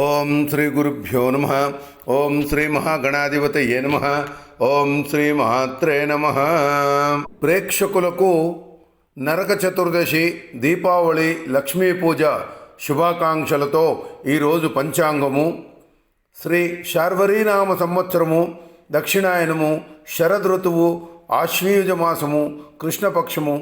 ఓం శ్రీ గురుభ్యో నమ. ఓం శ్రీ మహాగణాధిపతయే నమ. ఓం శ్రీ మహాత్రే నమ. ప్రేక్షకులకు నరక చతుర్దశి దీపావళి లక్ష్మీ పూజ శుభాకాంక్షలతో ఈరోజు పంచాంగము. శ్రీ శార్వరీనామ సంవత్సరము దక్షిణాయనము శరదృతువు ఆశ్వీయుజ మాసము కృష్ణపక్షము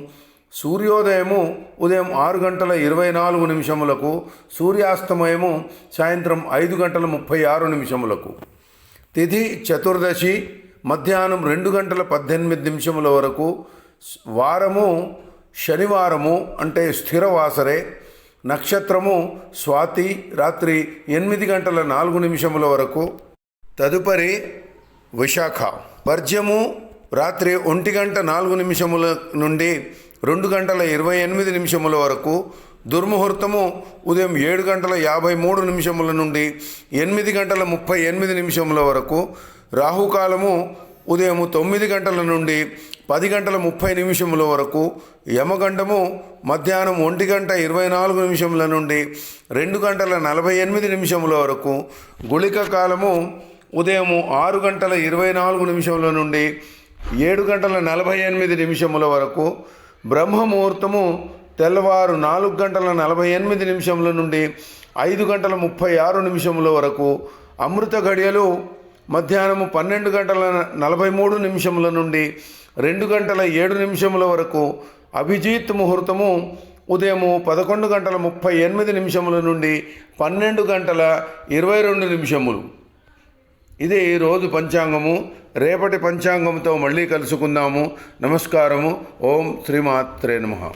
సూర్యోదయము ఉదయం ఆరు గంటల ఇరవై నాలుగు నిమిషములకు సూర్యాస్తమయము సాయంత్రం ఐదు గంటల ముప్పై ఆరు నిమిషములకు. తిథి చతుర్దశి మధ్యాహ్నం రెండు గంటల పద్దెనిమిది నిమిషముల వరకు వారము శనివారము అంటే స్థిరవాసరే. నక్షత్రము స్వాతి రాత్రి ఎనిమిది గంటల నాలుగు నిమిషముల వరకు. తదుపరి విశాఖ. వర్జ్యము రాత్రి ఒంటి గంట నాలుగు నిమిషముల నుండి రెండు గంటల ఇరవై ఎనిమిది నిమిషముల వరకు దుర్ముహూర్తము ఉదయం ఏడు గంటల యాభై మూడు నిమిషముల నుండి ఎనిమిది గంటల ముప్పై ఎనిమిది నిమిషముల వరకు రాహుకాలము ఉదయం తొమ్మిది గంటల నుండి పది గంటల ముప్పై నిమిషముల వరకు యమగండము మధ్యాహ్నం ఒంటి గంట ఇరవై నాలుగు నిమిషముల నుండి రెండు గంటల నలభై ఎనిమిది నిమిషముల వరకు గుళిక కాలము ఉదయం ఆరు గంటల ఇరవై నాలుగు నిమిషముల నుండి ఏడు గంటల నలభై ఎనిమిది నిమిషముల వరకు బ్రహ్మముహూర్తము తెల్లవారు నాలుగు గంటల నలభై ఎనిమిది నిమిషముల నుండి ఐదు గంటల ముప్పై ఆరు నిమిషముల వరకు అమృత గడియలు మధ్యాహ్నము పన్నెండు గంటల నలభై మూడు నిమిషముల నుండి రెండు గంటల ఏడు నిమిషముల వరకు అభిజిత్ ముహూర్తము ఉదయము పదకొండు గంటల ముప్పై ఎనిమిది నిమిషముల నుండి పన్నెండు గంటల ఇరవై రెండు నిమిషములు. ఇది రోజు పంచాంగము. రేపటి పంచాంగంతో మళ్ళీ కలుసుకుందాము. నమస్కారము. ఓం శ్రీమాత్రే నమః.